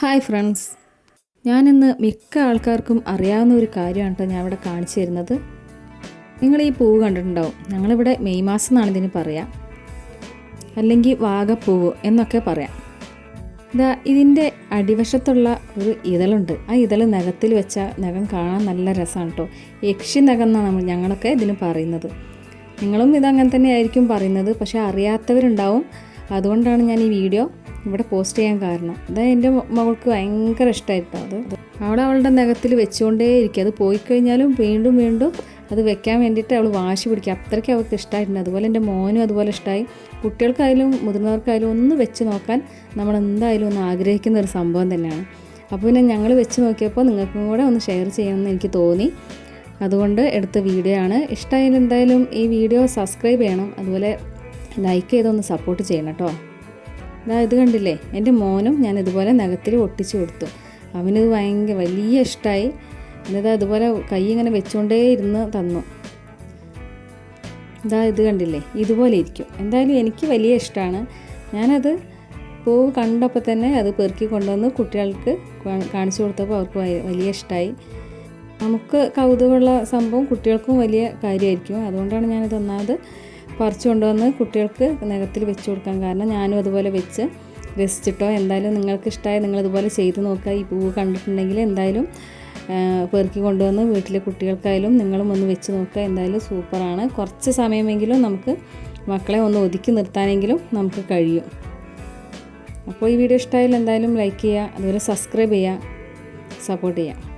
Hi friends. ഞാനിന്ന് മിക്ക ആൾക്കാർക്കും അറിയാവുന്ന ഒരു കാര്യമാണ് കേട്ടോ ഞാൻ ഇവിടെ കാണിച്ചു തരുന്നത്. നിങ്ങൾ ഈ പൂവ് കണ്ടിട്ടുണ്ടാവും. ഞങ്ങളിവിടെ മെയ് മാസം എന്നാണ് ഇതിന് പറയാം. അല്ലെങ്കിൽ വാഗപ്പൂവ് എന്നൊക്കെ പറയാം. ഇതാ ഇതിന്റെ അടിവശത്തുള്ള ഒരു ഇതളുണ്ട്. ആ ഇതൾ നഖത്തിൽ വെച്ചാൽ നഖം കാണാൻ നല്ല രസമാണ് കേട്ടോ. യക്ഷി നഖം എന്നാണ് നമ്മൾ ഞങ്ങളൊക്കെ ഇതിന് പറയുന്നത്. നിങ്ങളും ഇതങ്ങനെ തന്നെ ആയിരിക്കും പറയുന്നത്. പക്ഷേ അറിയാത്തവരുണ്ടാവും. അതുകൊണ്ടാണ് ഞാൻ ഈ വീഡിയോ ഇവിടെ പോസ്റ്റ് ചെയ്യാൻ കാരണം. അത് എന്റെ മകൾക്ക് ഭയങ്കര ഇഷ്ടമായിട്ടോ അത്. അവിടെ അവളുടെ നഖത്തിൽ വെച്ചുകൊണ്ടേ ഇരിക്കുക അത് പോയി കഴിഞ്ഞാലും വീണ്ടും വീണ്ടും അത് വെക്കാൻ വേണ്ടിയിട്ട് അവൾ വാശി പിടിക്കുക അത്രയ്ക്ക് അവൾക്ക് ഇഷ്ടമായിട്ടുണ്ട് അതുപോലെ എന്റെ മോനും അതുപോലെ ഇഷ്ടമായി കുട്ടികൾക്കായാലും മുതിർന്നവർക്കായാലും ഒന്ന് വെച്ച് നോക്കാൻ നമ്മൾ എന്തായാലും ഒന്ന് ആഗ്രഹിക്കുന്ന ഒരു സംഭവം തന്നെയാണ്. അപ്പോൾ പിന്നെ ഞങ്ങൾ വെച്ച് നോക്കിയപ്പോൾ നിങ്ങൾക്കും കൂടെ ഒന്ന് ഷെയർ ചെയ്യണമെന്ന് എനിക്ക് തോന്നി. അതുകൊണ്ട് എടുത്ത വീഡിയോ ആണ്. ഇഷ്ടമായാലും എന്തായാലും ഈ വീഡിയോ സബ്സ്ക്രൈബ് ചെയ്യണം. അതുപോലെ ലൈക്ക് ചെയ്തൊന്ന് സപ്പോർട്ട് ചെയ്യണം കേട്ടോ. ഇതാ ഇത് കണ്ടില്ലേ? എന്റെ മോനും ഞാൻ ഇതുപോലെ നഖത്തിൽ ഒട്ടിച്ചു കൊടുത്തു. അവനത് ഭയങ്കര വലിയ ഇഷ്ടമായി എന്നിട്ട് അതുപോലെ കൈ ഇങ്ങനെ വെച്ചുകൊണ്ടേ ഇരുന്ന് തന്നു. ഇതാ ഇത് കണ്ടില്ലേ? ഇതുപോലെ ഇരിക്കും. എന്തായാലും എനിക്ക് വലിയ ഇഷ്ടമാണ് ഞാനത് പൂവ് കണ്ടപ്പോൾ തന്നെ അത് പെറുക്കി കൊണ്ടുവന്ന് കുട്ടികൾക്ക് കാണിച്ചു കൊടുത്തപ്പോൾ അവർക്ക് വലിയ ഇഷ്ടമായി നമുക്ക് കൗതുകമുള്ള സംഭവം കുട്ടികൾക്കും വലിയ കാര്യമായിരിക്കും. അതുകൊണ്ടാണ് ഞാനിത് ഒന്നാമത് പറിച്ചു കൊണ്ടുവന്ന് കുട്ടികൾക്ക് നഖത്തിൽ വെച്ച് കൊടുക്കാൻ കാരണം ഞാനും അതുപോലെ വെച്ച് രസിച്ചിട്ടോ എന്തായാലും നിങ്ങൾക്ക് ഇഷ്ടമായി നിങ്ങളിതുപോലെ ചെയ്ത് നോക്കുക. ഈ പൂവ് കണ്ടിട്ടുണ്ടെങ്കിൽ എന്തായാലും പെറുക്കി കൊണ്ടുവന്ന് വീട്ടിലെ കുട്ടികൾക്കായാലും നിങ്ങളും ഒന്ന് വെച്ച് നോക്കുക. എന്തായാലും സൂപ്പറാണ്. കുറച്ച് സമയമെങ്കിലും നമുക്ക് മക്കളെ ഒന്ന് ഒതുക്കി നിർത്താനെങ്കിലും നമുക്ക് കഴിയും. അപ്പോൾ ഈ വീഡിയോ ഇഷ്ടമായാലും എന്തായാലും ലൈക്ക് ചെയ്യുക. അതുപോലെ സബ്സ്ക്രൈബ് ചെയ്യുക. സപ്പോർട്ട് ചെയ്യുക.